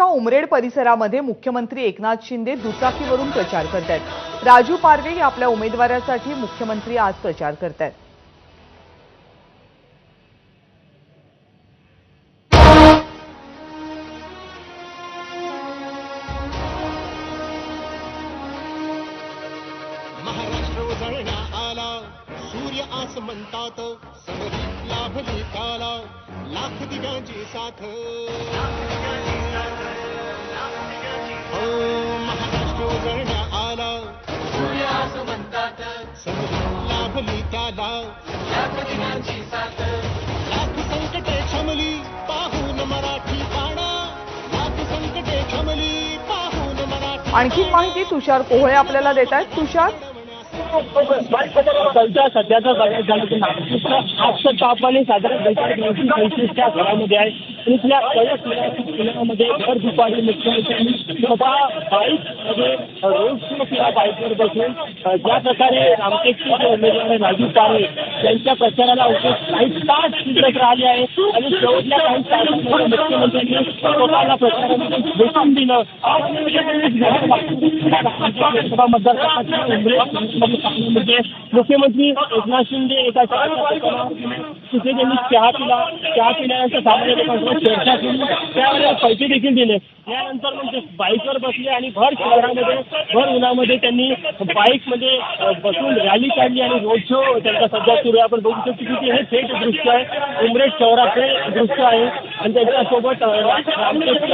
काँग्रेसच्या उमरेड परिसरामध्ये मुख्यमंत्री एकनाथ शिंदे दुचाकीवरून प्रचार करतायत. राजू पारवे या आपल्या उमेदवारासाठी मुख्यमंत्री आज प्रचार करतायत. महाराष्ट्र आला. सूर्य आस म्हणतात काला. लाख दिव्यांची साथ. हो महाराष्ट्र उजळण्या आला. समरी लाभली त्याला लाख संकटे क्षमली पाहून मराठी पाणा लाख संकटे क्षमली पाहून मराठी आणखी माहिती तुषार कोहळे आपल्याला देत आहेत. तुषार सध्या सध्याचा बघायचं झालं तर नागपूरचं आजचं तापमान साधारण बेचाळीस ऐंशी सेल्सिअसच्या घरामध्ये आहे. आणि इथल्या कळस किल्ल्यामध्ये भर दुपारी मुख्यमंत्र्यांनी स्वतः बाईकमध्ये म्हणजे रोड शो केला बाईकवर बसून ज्या प्रकारे रामटेकचे जे उमेदवार राजू पारे त्यांच्या प्रचाराला अवघे काही तास शिल्लक राहिले आहे. आणि शेवटल्या काही तासांमध्ये मुख्यमंत्र्यांनी स्वतःला प्रचारामध्ये भेटून दिलं. लोकसभा मतदारसंघामध्ये मुख्यमंत्री एकनाथ शिंदे एका तिथे त्यांनी चहा पिला चहा पिल्यानंतर सामान्य लोकांसोबत चर्चा केली. त्यावेळेला पैसे देखील दिले. त्यानंतर म्हणजे बाईकवर बसले आणि भर शहरामध्ये भर उन्हामध्ये त्यांनी बाईकमध्ये बसून रॅली काढली आणि रोड शो त्यांचा सध्या सुरू आहे. आपण बघू शकतो की हे थेट दृश्य आहे. उमरेड शहराचे दृश्य आहे. आणि त्याच्यासोबत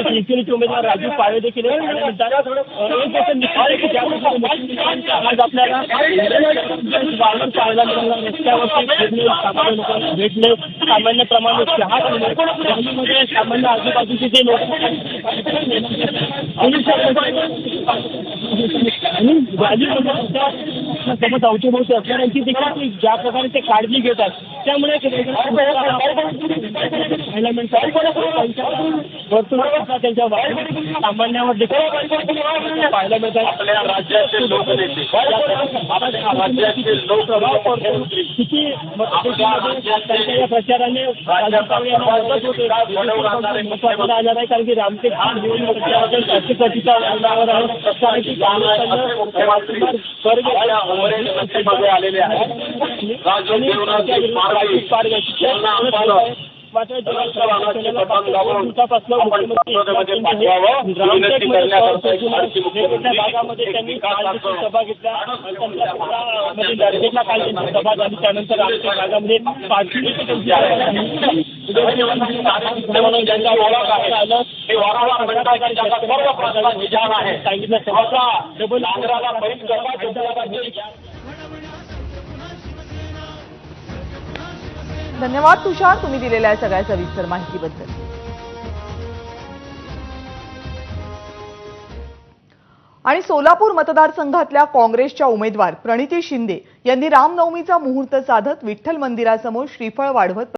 शिवसेनेचे उमेदवार राजू पाळे देखील आज आपल्याला वाहन पाहायला मिळालं रस्त्यावरती सामान्य लोकांना भेटले चहा सामान्य आजूबाजूचे जे लोक आणि राजू सोबत अवतीभोवती असणाऱ्यांची देखील ज्या प्रकारे ते काळजी घेतात त्यामुळे त्यांच्या वागणुकीत सामान्यावर देखील पाहायला मिळतात आपल्या राज्याचे लोकनेते. आपल्या राज्याचे लोकप्रभाव पडतो किती त्यांच्या या प्रचाराने राजकारणी यांना मदत होते महत्वाचं राहणार आहे कारण की रामटेक निवडणूक प्रचाराच्या शासकीय अंगावर आहे. कारण की काँग्रेसमध्ये आलेले आहेत राजू मात्र दिवसापासून भागामध्ये त्यांनी सभा घेतल्या नरखेडला काल त्यांची सभा झाली त्यानंतर रामटेक भागामध्ये पाचवी देखील त्यांची सभा धन्यवाद तुषार. तुम्ही दिलेल्या सगळ्या सविस्तर माहितीबद्दल. आणि सोलापूर मतदारसंघातल्या काँग्रेसच्या उमेदवार प्रणिती शिंदे यांनी रामनवमीचा मुहूर्त साधत विठ्ठल मंदिरासमोर श्रीफळ वाढवत